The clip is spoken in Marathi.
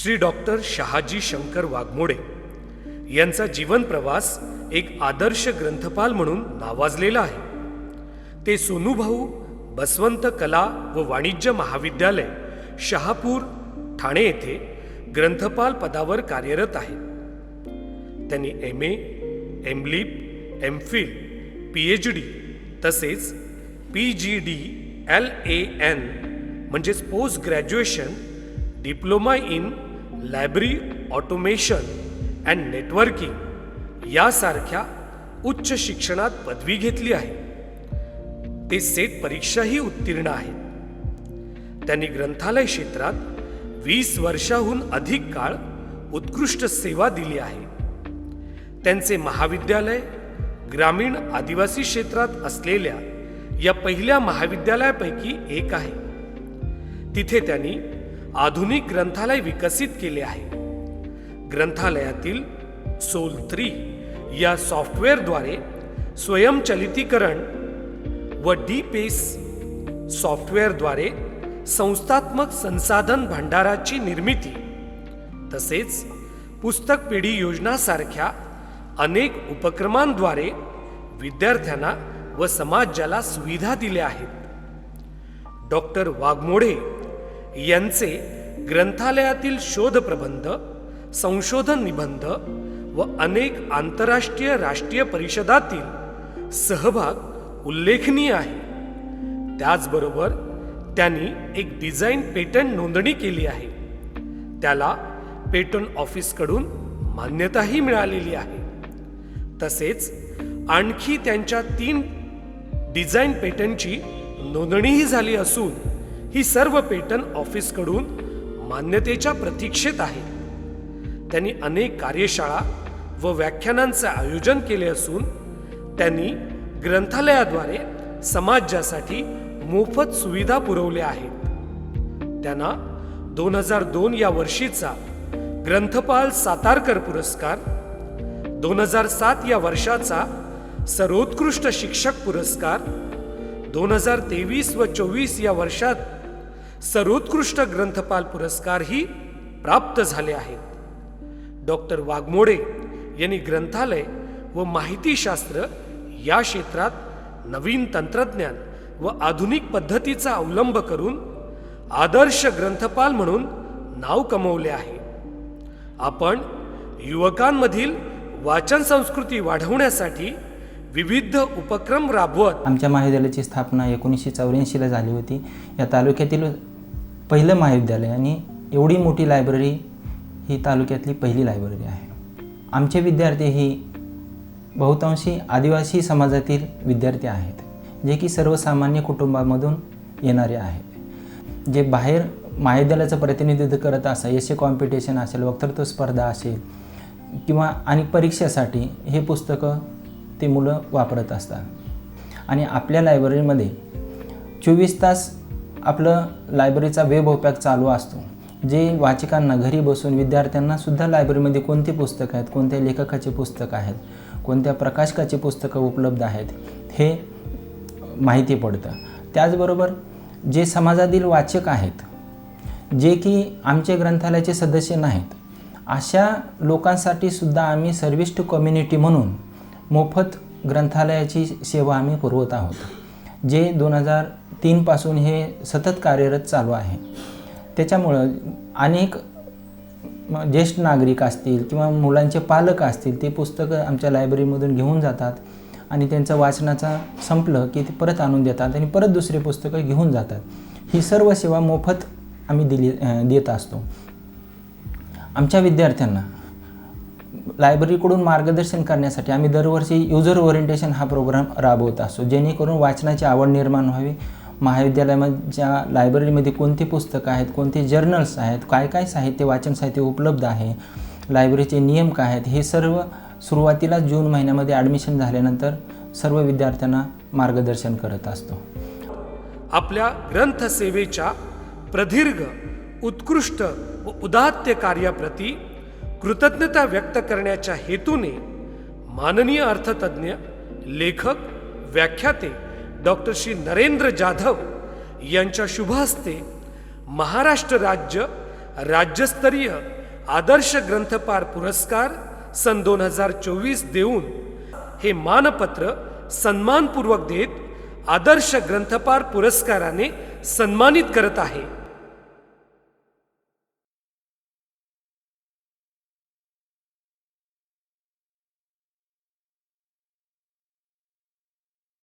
श्री डॉक्टर शहाजी शंकर वाघमोडे यांचा जीवन प्रवास एक आदर्श ग्रंथपाल म्हणून नावाजलेला आहे. ते सोनूभाऊ बसवंत कला व वाणिज्य महाविद्यालय शहापूर ठाणे येथे ग्रंथपाल पदावर कार्यरत आहेत त्यांनी M A M Lib M Phil P H D तसेच P G D L A N म्हणजेच post graduation diploma in library automation and networking यासारख्या उच्च शिक्षणात पदवी घेतली आहे. ते सेट परीक्षाही उत्तीर्ण आहेत. त्यांनी ग्रंथालय क्षेत्रात वीस वर्षाहून अधिक काळ उत्कृष्ट सेवा दिली आहे. त्यांचे महाविद्यालय ग्रामीण आदिवासी क्षेत्रात असलेल्या या पहिल्या महाविद्यालयापैकी एक आहे. तिथे त्यांनी आधुनिक ग्रंथालय विकसित केले आहे. ग्रंथालयातील सोल थ्री या सॉफ्टवेअरद्वारे स्वयंचलितीकरण व डी पेस सॉफ्टवेअरद्वारे संस्थात्मक संसाधन भांडाराची निर्मिती तसेच पुस्तक पिढी योजनासारख्या अनेक उपक्रमांद्वारे विद्यार्थ्यांना व समाजाला सुविधा दिल्या आहेत. डॉक्टर वाघमोडे यांचे ग्रंथालयातील शोधप्रबंध संशोधन निबंध व अनेक आंतरराष्ट्रीय राष्ट्रीय परिषदातील सहभाग उल्लेखनीय आहे. त्याचबरोबर त्यांनी एक डिझाईन पेटंट नोंदणी केली आहे. त्याला पेटंट ऑफिसकडून मान्यताही मिळालेली आहे. तसेच आणखी त्यांच्या तीन डिझाईन पेटंटची नोंदणीही झाली असून ही सर्व पेटंट ऑफिसकडून मान्यतेच्या प्रतीक्षेत आहे. त्यांनी अनेक कार्यशाळा व व्याख्यानांचे आयोजन केले असून त्यांनी ग्रंथालयाद्वारे समाजासाठी मोफत सुविधा पुरवल्या आहेत. त्यांना दोन हजार दोन या वर्षीचा ग्रंथपाल सातारकर पुरस्कार दोन हजार सात या वर्षाचा सर्वोत्कृष्ट शिक्षक पुरस्कार दोन हजार तेवीस व चोवीस या वर्षात सर्वोत्कृष्ट ग्रंथपाल पुरस्कारही प्राप्त झाले आहेत. डॉक्टर वाघमोडे यांनी ग्रंथालय व माहितीशास्त्र या क्षेत्रात नवीन तंत्रज्ञान व आधुनिक पद्धतीचा अवलंब करून आदर्श ग्रंथपाल म्हणून नाव कमवले आहे. आपण युवकांमधील वाचन संस्कृती वाढवण्यासाठी विविध उपक्रम राबवत आमच्या महाविद्यालयाची स्थापना एकोणीसशे चौऱ्याऐंशीला झाली होती. या तालुक्यातील पहिलं महाविद्यालय आणि एवढी मोठी लायब्ररी ही तालुक्यातली पहिली लायब्ररी आहे. आमचे विद्यार्थी ही बहुतांशी आदिवासी समाजातील विद्यार्थी आहेत जे की सर्वसामान्य कुटुंबामधून येणारे आहेत. जे बाहेर महाविद्यालयाचं प्रतिनिधित्व करत असा एस कॉम्पिटिशन असेल वक्तृत्व स्पर्धा असेल किंवा आणि परीक्षेसाठी हे पुस्तकं ते मुलं वापरत असतात. आणि आपल्या लायब्ररीमध्ये चोवीस तास आपलं लायब्ररीचा वेब ओपॅक चालू असतो. जे वाचकांना घरी बसून विद्यार्थ्यांना सुद्धा लायब्ररीमध्ये कोणती पुस्तकं आहेत कोणत्या लेखकाचे पुस्तकं आहेत कोणत्या प्रकाशकाची पुस्तकं उपलब्ध आहेत हे माहिती पडतं. त्याचबरोबर जे समाजातील वाचक आहेत जे की आमचे ग्रंथालयाचे सदस्य नाहीत अशा लोकांसाठी सुद्धा आम्ही सर्विस्ट कम्युनिटी म्हणून मोफत ग्रंथालयाची सेवा आम्ही पुरवत आहोत. जे दोन हजार तीनपासून हे सतत कार्यरत चालू आहे. त्याच्यामुळं अनेक ज्येष्ठ नागरिक असतील किंवा मुलांचे पालक असतील ते पुस्तकं आमच्या लायब्ररीमधून घेऊन जातात आणि त्यांचं वाचनाचा संपलं की ते परत आणून देतात आणि परत दुसरे पुस्तकं घेऊन जातात. ही सर्व सेवा मोफत आम्ही दिली देत असतो. आमच्या विद्यार्थ्यांना लायब्ररीकडून मार्गदर्शन करण्यासाठी आम्ही दरवर्षी युजर ओरिएंटेशन हा प्रोग्राम राबवत असतो. जेणेकरून वाचनाची आवड निर्माण व्हावी महाविद्यालयाच्या लायब्ररीमध्ये कोणती पुस्तकं आहेत कोणते जर्नल्स आहेत काय काय साहित्य वाचन साहित्य उपलब्ध आहे लायब्ररीचे नियम काय आहेत हे सर्व सुरुवातीला जून महिन्यामध्ये ॲडमिशन झाल्यानंतर सर्व विद्यार्थ्यांना मार्गदर्शन करत असतो. आपल्या ग्रंथसेवेच्या प्रदीर्घ उत्कृष्ट व उदात्त कार्याप्रती कृतज्ञता व्यक्त करण्याच्या हेतूने माननीय अर्थतज्ञ लेखक व्याख्याते डॉक्टर श्री नरेंद्र जाधव यांच्या शुभ हस्ते महाराष्ट्र राज्य राज्यस्तरीय आदर्श ग्रंथपार पुरस्कार सन दोन हजार चोवीस देऊन हे मानपत्र सन्मानपूर्वक देत आदर्श ग्रंथपार पुरस्काराने सन्मानित करत आहे.